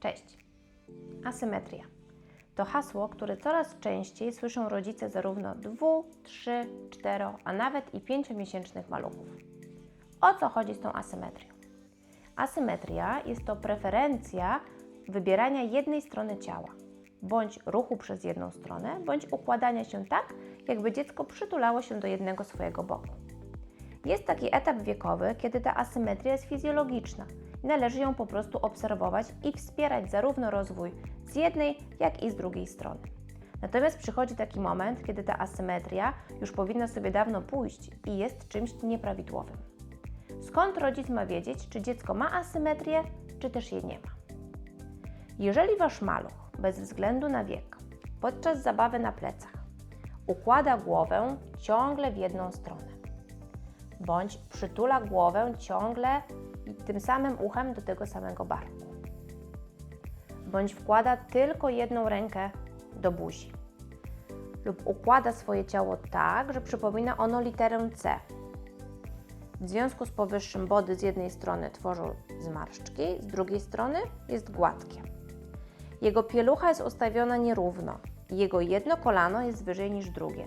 Cześć. Asymetria. To hasło, które coraz częściej słyszą rodzice zarówno dwu, trzy, cztero, a nawet i pięciomiesięcznych maluchów. O co chodzi z tą asymetrią? Asymetria jest to preferencja wybierania jednej strony ciała, bądź ruchu przez jedną stronę, bądź układania się tak, jakby dziecko przytulało się do jednego swojego boku. Jest taki etap wiekowy, kiedy ta asymetria jest fizjologiczna należy ją po prostu obserwować i wspierać zarówno rozwój z jednej, jak i z drugiej strony. Natomiast przychodzi taki moment, kiedy ta asymetria już powinna sobie dawno pójść i jest czymś nieprawidłowym. Skąd rodzic ma wiedzieć, czy dziecko ma asymetrię, czy też jej nie ma? Jeżeli wasz maluch, bez względu na wiek, podczas zabawy na plecach układa głowę ciągle w jedną stronę, bądź przytula głowę ciągle tym samym uchem do tego samego barku, bądź wkłada tylko jedną rękę do buzi, lub układa swoje ciało tak, że przypomina ono literę C. W związku z powyższym body z jednej strony tworzą zmarszczki, z drugiej strony jest gładkie. Jego pielucha jest ustawiona nierówno i jego jedno kolano jest wyżej niż drugie.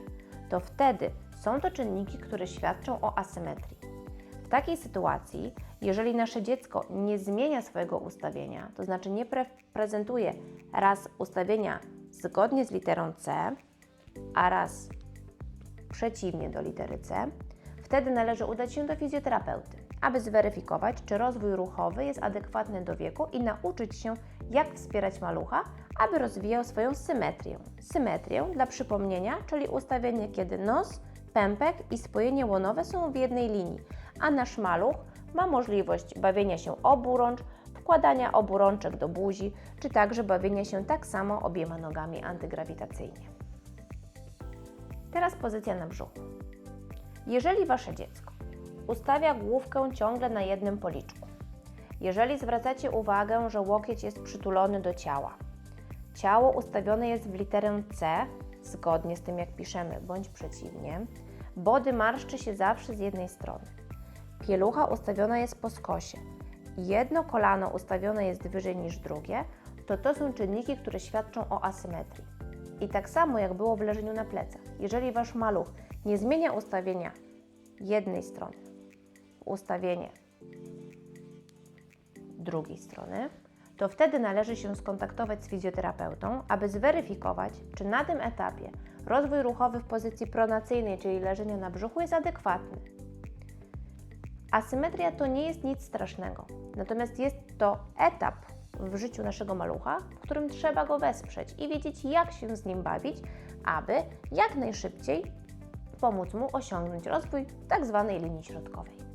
To wtedy są to czynniki, które świadczą o asymetrii. W takiej sytuacji, jeżeli nasze dziecko nie zmienia swojego ustawienia, to znaczy nie pre- prezentuje raz ustawienia zgodnie z literą C, a raz przeciwnie do litery C, wtedy należy udać się do fizjoterapeuty, aby zweryfikować, czy rozwój ruchowy jest adekwatny do wieku i nauczyć się, jak wspierać malucha, aby rozwijał swoją symetrię. Symetrię dla przypomnienia, czyli ustawienie, kiedy nos, pępek i spojenie łonowe są w jednej linii, a nasz maluch ma możliwość bawienia się oburącz, wkładania oburączek do buzi, czy także bawienia się tak samo obiema nogami antygrawitacyjnie. Teraz pozycja na brzuchu. Jeżeli Wasze dziecko ustawia główkę ciągle na jednym policzku, jeżeli zwracacie uwagę, że łokieć jest przytulony do ciała, ciało ustawione jest w literę C, zgodnie z tym jak piszemy, bądź przeciwnie, body marszczy się zawsze z jednej strony, pielucha ustawiona jest po skosie, jedno kolano ustawione jest wyżej niż drugie, to to są czynniki, które świadczą o asymetrii. I tak samo jak było w leżeniu na plecach. Jeżeli Wasz maluch nie zmienia ustawienia jednej strony, ustawienie drugiej strony, to wtedy należy się skontaktować z fizjoterapeutą, aby zweryfikować, czy na tym etapie rozwój ruchowy w pozycji pronacyjnej, czyli leżenia na brzuchu, jest adekwatny. Asymetria to nie jest nic strasznego, natomiast jest to etap w życiu naszego malucha, w którym trzeba go wesprzeć i wiedzieć, jak się z nim bawić, aby jak najszybciej pomóc mu osiągnąć rozwój w tak linii środkowej.